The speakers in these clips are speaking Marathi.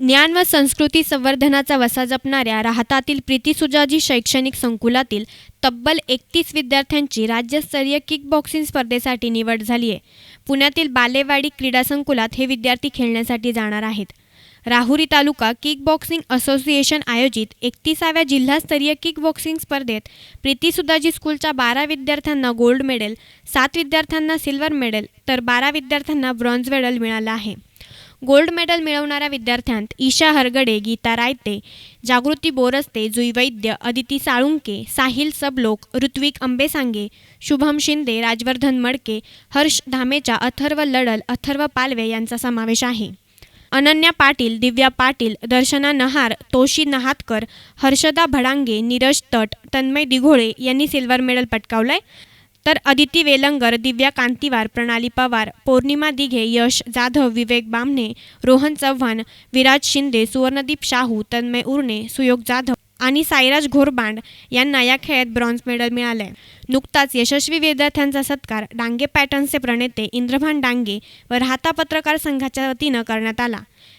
ज्ञान व संस्कृती संवर्धनाचा वसा जपणाऱ्या राहतातील प्रीती सुजाजी शैक्षणिक संकुलातील तब्बल एकतीस विद्यार्थ्यांची राज्यस्तरीय किक बॉक्सिंग स्पर्धेसाठी निवड झाली आहे. पुण्यातील बालेवाडी क्रीडा संकुलात हे विद्यार्थी खेळण्यासाठी जाणार आहेत. राहुरी तालुका किक बॉक्सिंग असोसिएशन आयोजित एकतीसाव्या जिल्हास्तरीय किक बॉक्सिंग स्पर्धेत प्रीती सुदाजी स्कूलच्या बारा विद्यार्थ्यांना गोल्ड मेडल सात विद्यार्थ्यांना सिल्वर मेडल तर बारा विद्यार्थ्यांना ब्रॉन्झ मेडल मिळालं आहे. गोल्ड मेडल मिळवणाऱ्या विद्यार्थ्यांत ईशा हरगडे गीता रायते जागृती बोरस्ते जुई वैद्य अदिती साळुंके साहिल सबलोक ऋत्विक अंबेसांगे शुभम शिंदे राजवर्धन मडके हर्ष धामेचा अथर्व लडल अथर्व पालवे यांचा समावेश आहे. अनन्या पाटील दिव्या पाटील दर्शना नहार तोशी नहातकर हर्षदा भडांगे नीरज तट तन्मय दिघोळे यांनी सिल्वर मेडल पटकावलंय. तर अदिती वेलंगर दिव्या कांतीवार प्रणाली पवार पौर्णिमा दिघे यश जाधव विवेक बामणे रोहन चव्हाण विराज शिंदे सुवर्णदीप शाहू तन्मय उर्णे सुयोग जाधव आणि साईराज घोरबांड यांना या खेळात ब्रॉन्झ मेडल मिळालंय. नुकताच यशस्वी विद्यार्थ्यांचा सत्कार डांगे पॅटर्नचे प्रणेते इंद्रभान डांगे व राहता पत्रकार संघाच्या वतीनं करण्यात आला.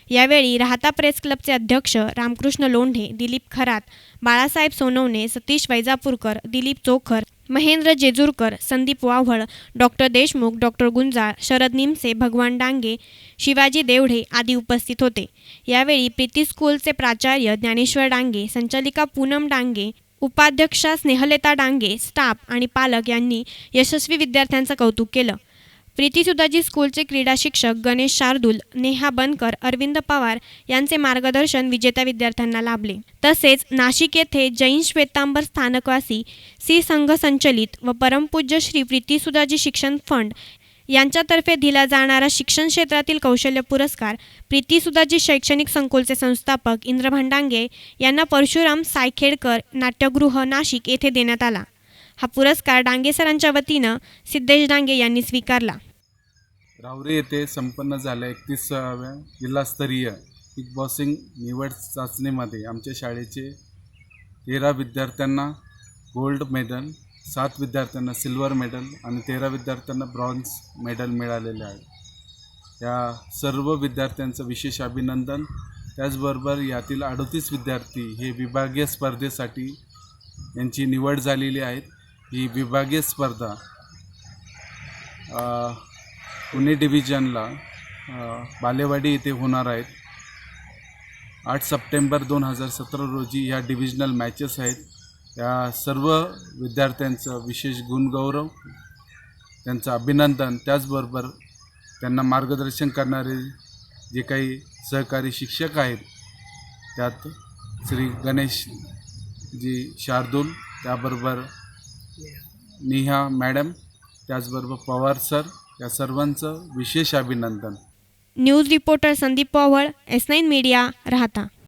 यावेळी राहता प्रेस क्लबचे अध्यक्ष रामकृष्ण लोंढे दिलीप खरात बाळासाहेब सोनवणे सतीश वैजापूरकर दिलीप चोखर महेंद्र जेजूरकर संदीप वाव्हळ डॉक्टर देशमुख डॉक्टर गुंजाळ शरद निमसे भगवान डांगे शिवाजी देवढे आदी उपस्थित होते. यावेळी प्रीती स्कूलचे प्राचार्य ज्ञानेश्वर डांगे संचालिका पूनम डांगे उपाध्यक्षा स्नेहलेता डांगे स्टाफ आणि पालक यांनी यशस्वी विद्यार्थ्यांचं कौतुक केलं. प्रीती सुदाजी स्कूलचे क्रीडा शिक्षक गणेश शार्दूल नेहा बनकर अरविंद पवार यांचे मार्गदर्शन विजेत्या विद्यार्थ्यांना लाभले. तसेच नाशिक येथे जैन श्वेतांबर स्थानकवासी सी संघ संचलित व परमपूज्य श्री प्रीती सुदाजी शिक्षण फंड यांच्यातर्फे दिला जाणारा शिक्षण क्षेत्रातील कौशल्य पुरस्कार प्रीती सुदाजी शैक्षणिक संकुलचे संस्थापक इंद्र भांडांगे यांना परशुराम सायखेडकर नाट्यगृह नाशिक येथे देण्यात आला. हा पुरस्कार डांगे सरांच्या वतीनं सिद्धेश डांगे यांनी स्वीकारला. रावरे येथे संपन्न झाल्या एकतीसाव्या जिल्हास्तरीय किक बॉसिंग निवड चाचणीमध्ये आमच्या शाळेचे तेरा विद्यार्थ्यांना गोल्ड मेडल सात विद्यार्थ्यांना सिल्वर मेडल आणि तेरा विद्यार्थ्यांना ब्रॉन्झ मेडल मिळालेले आहे या सर्व विद्यार्थ्यांचं विशेष अभिनंदन. त्याचबरोबर यातील अडतीस विद्यार्थी हे विभागीय स्पर्धेसाठी यांची निवड झालेली आहेत. ही विभागीय स्पर्धा पुणे डिव्हिजनला बालेवाडी येथे होणार आहेत. आठ सप्टेंबर दोन हजार सतरा रोजी ह्या डिव्हिजनल मॅचेस आहेत. या सर्व विद्यार्थ्यांचं विशेष गुणगौरव त्यांचं अभिनंदन त्याचबरोबर त्यांना मार्गदर्शन करणारे जे काही सहकारी शिक्षक आहेत त्यात श्री गणेश जी शार्दूल त्याबरोबर नेहा मॅडम त्याचबरोबर पवार सर या सर्वांचं विशेष अभिनंदन. News reporter Sandeep Pawar S nine media Rahata.